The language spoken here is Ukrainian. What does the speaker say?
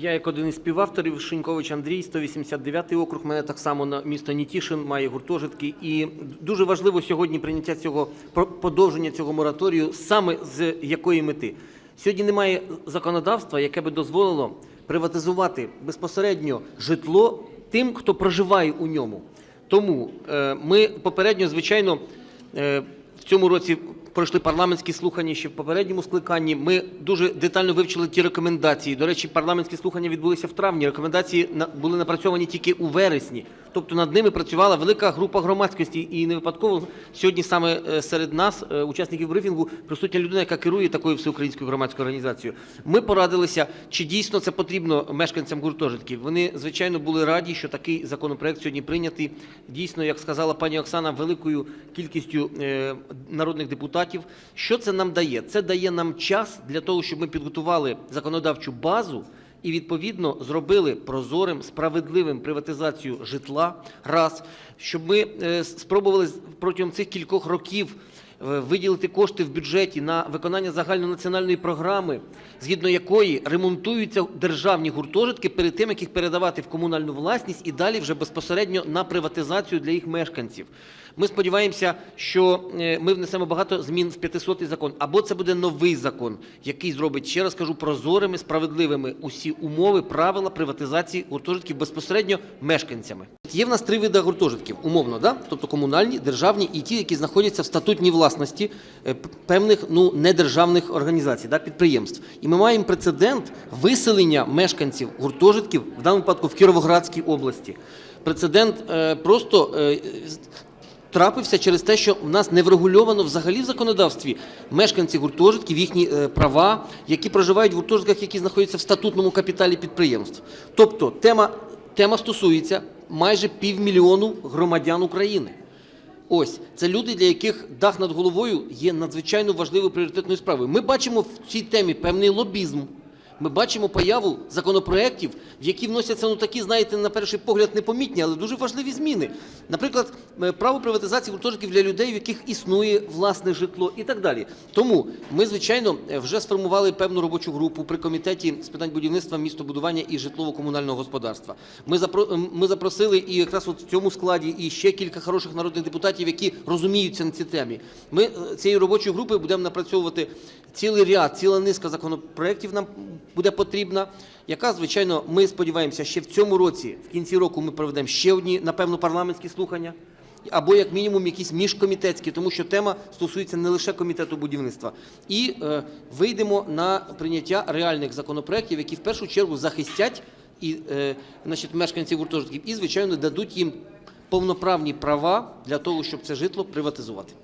Я як один із співавторів Шинькович Андрій, 189 округ. Мене так само на місто Нітішин має гуртожитки. І дуже важливо сьогодні прийняття цього подовження цього мораторію саме з якої мети. Сьогодні немає законодавства, яке би дозволило приватизувати безпосередньо житло тим, хто проживає у ньому. Тому е, ми попередньо, звичайно, е, в цьому році пройшли парламентські слухання ще в попередньому скликанні. Ми дуже детально вивчили ті рекомендації. До речі, парламентські слухання відбулися в травні. Рекомендації були напрацьовані тільки у вересні. Тобто над ними працювала велика група громадськості. І не випадково сьогодні саме е, серед нас, е, учасників брифінгу, присутня людина, яка керує такою всеукраїнською громадською організацією. Ми порадилися, чи дійсно це потрібно мешканцям гуртожитків. Вони, звичайно, були раді, що такий законопроект сьогодні прийнятий. Дійсно, як сказала пані Оксана, великою кількістю е, народних депутатів. Що це нам дає? Це дає нам час для того, щоб ми підготували законодавчу базу і відповідно зробили прозорим, справедливим приватизацію житла. Раз, щоб ми е, спробували протягом цих кількох років виділити кошти в бюджеті на виконання загальнонаціональної програми, згідно якої ремонтуються державні гуртожитки перед тим, як їх передавати в комунальну власність і далі вже безпосередньо на приватизацію для їх мешканців. Ми сподіваємося, що е, ми внесемо багато змін в 500-й закон, або це буде новий закон, який зробить, ще раз кажу, прозорими, справедливими усі умови, правила приватизації гуртожитків безпосередньо мешканцями. Є в нас три види гуртожитків, умовно, да? тобто комунальні, державні і ті, які знаходяться в статутній власності е, п- певних ну недержавних організацій, да, підприємств. І ми маємо прецедент виселення мешканців гуртожитків в даному випадку в Кіровоградській області. Прецедент е, просто е, трапився через те, що в нас не врегульовано взагалі в законодавстві мешканці гуртожитків, їхні е, права, які проживають в гуртожитках, які знаходяться в статутному капіталі підприємств. Тобто тема, тема стосується майже півмільйону громадян України. Ось це люди, для яких дах над головою є надзвичайно важливою пріоритетною справою. Ми бачимо в цій темі певний лобізм. Ми бачимо появу законопроєктів, в які вносяться ну такі, знаєте, на перший погляд непомітні, але дуже важливі зміни. Наприклад, е, право приватизації гуртожитків для людей, в яких існує власне житло, і так далі. Тому ми, звичайно, е, вже сформували певну робочу групу при комітеті з питань будівництва, містобудування і житлово-комунального господарства. Ми ми запросили і якраз от в цьому складі і ще кілька хороших народних депутатів, які розуміються на цій темі. Ми е, цією робочою групою будемо напрацьовувати цілий ряд, ціла низка законопроєктів нам буде потрібна, яка, звичайно, ми сподіваємося, ще в цьому році, в кінці року, ми проведемо ще одні, напевно, парламентські слухання. Або як мінімум якісь міжкомітетські, тому що тема стосується не лише комітету будівництва, і е, вийдемо на прийняття реальних законопроєктів, які в першу чергу захистять і е, значить, мешканців гуртожитків, і звичайно дадуть їм повноправні права для того, щоб це житло приватизувати.